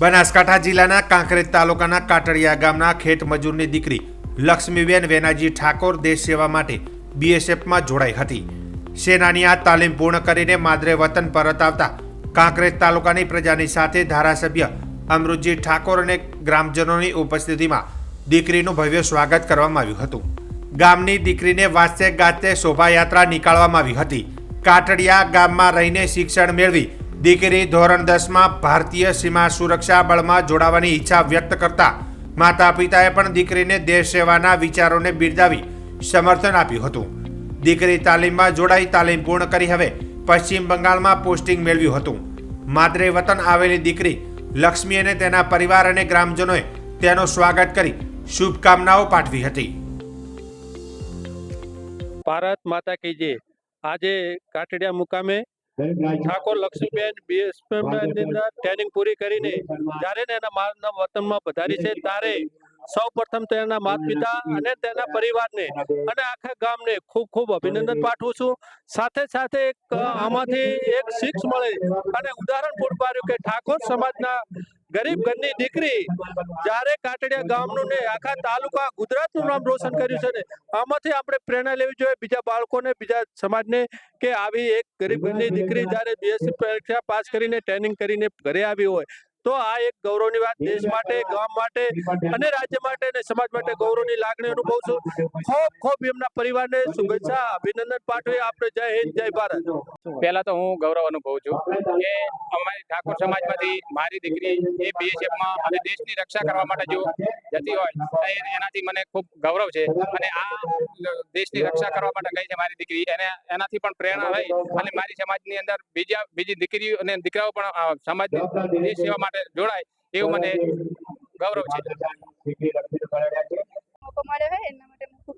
બનાસકાંઠા જિલ્લાના કાંકરેજ તાલુકાના કાટડિયા ગામના ખેત મજૂરની દીકરી લક્ષ્મીબેન વેનાજી ઠાકોર દેશ સેવા માટે બીએસએફમાં જોડાઈ હતી. સેનાની આ તાલીમ પૂર્ણ કરીને માદરે વતન પરત આવતા કાંકરેજ તાલુકાની પ્રજાની સાથે ધારાસભ્ય અમૃતજી ઠાકોર અને ગ્રામજનોની ઉપસ્થિતિમાં દીકરીનું ભવ્ય સ્વાગત કરવામાં આવ્યું હતું. ગામની દીકરીને વાસ્તે ગાતે શોભાયાત્રા નીકાળવામાં આવી હતી. કાટડિયા ગામમાં રહીને શિક્ષણ મેળવી દીકરી ધોરણ દસમાં ભારતીય સીમા સુરક્ષા બળમાં જોડાવાની ઈચ્છા વ્યક્ત કરતા માતા પિતાએ પણ દીકરીને દેશ સેવાના વિચારોને બિરદાવી સમર્થન આપ્યું હતું. દીકરી તાલીમમાં જોડાઈ તાલીમ પૂર્ણ કરી હવે પશ્ચિમ બંગાળમાં પોસ્ટિંગ મેળવ્યું હતું. માદરે વતન આવેલી દીકરી લક્ષ્મી અને તેના પરિવાર અને ગ્રામજનોએ તેનો સ્વાગત કરી શુભકામનાઓ પાઠવી હતી. ભારત માતા કી જય. આજે કાટડિયા મુકામે ઠાકોર લક્ષ્મીબેન બીએસપીમાં ટ્રેનિંગ પૂરી કરીને જ્યારે એના માના વતનમાં પધારી છે ત્યારે સૌ પ્રથમ તો એના માતા પિતા અને તેના પરિવારને અને આખા ગામને ખૂબ ખૂબ અભિનંદન પાઠવું છું. સાથે સાથે એક આમાંથી એક શિક્ષ મળે અને ઉદાહરણ પૂરું પાડ્યું કે ઠાકોર સમાજના ગરીબ ઘરની દીકરી જ્યારે કાટડિયા ગામનું ને આખા તાલુકા ગુજરાતનું નામ રોશન કર્યું છે ને, આમાંથી આપણે પ્રેરણા લેવી જોઈએ બીજા બાળકોને, બીજા સમાજને કે આવી એક ગરીબ ઘરની દીકરી જ્યારે બીએસસી પરીક્ષા પાસ કરીને ટ્રેનિંગ કરીને ઘરે આવી હોય તો આ એક ગૌરવની વાત દેશ માટે ગામ માટે અને રાજ્ય માટે અને સમાજ માટે ગૌરવની લાગણી અનુભવ છું. ખૂબ ખૂબ એમના પરિવારને શુભેચ્છા અભિનંદન પાઠવી. આપણે જય હિન્દ જય ભારત. પહેલા તો હું ગૌરવ અનુભવું છું કે અમારી ઠાકોર સમાજમાંથી મારી દીકરી એ બીએસએફમાં અને દેશની રક્ષા કરવા માટે જો જતી હોય એનાથી મને ખૂબ ગૌરવ છે. અને આ દેશની રક્ષા કરવા માટે ગઈ છે મારી દીકરી? એને, એનાથી પણ પ્રેરણા લઈ અને મારી સમાજની અંદર બીજા, બીજી દીકરીઓ અને દીકરાઓ પણ સમાજની દેશ સેવા માટે જોડાય એવું મને ગૌરવ છે. મોકો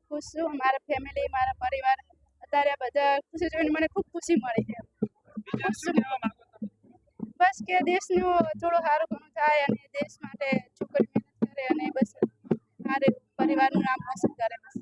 ખુશ મારા ફેમિલી મારા પરિવાર, અત્યારે ખુશી જોઈને મને ખૂબ ખુશી મળી છે. બસ કે દેશનું થોડું સારું થાય અને દેશ માટે કરે અને બસ મારે પરિવારનું નામ રોશન કરે બસ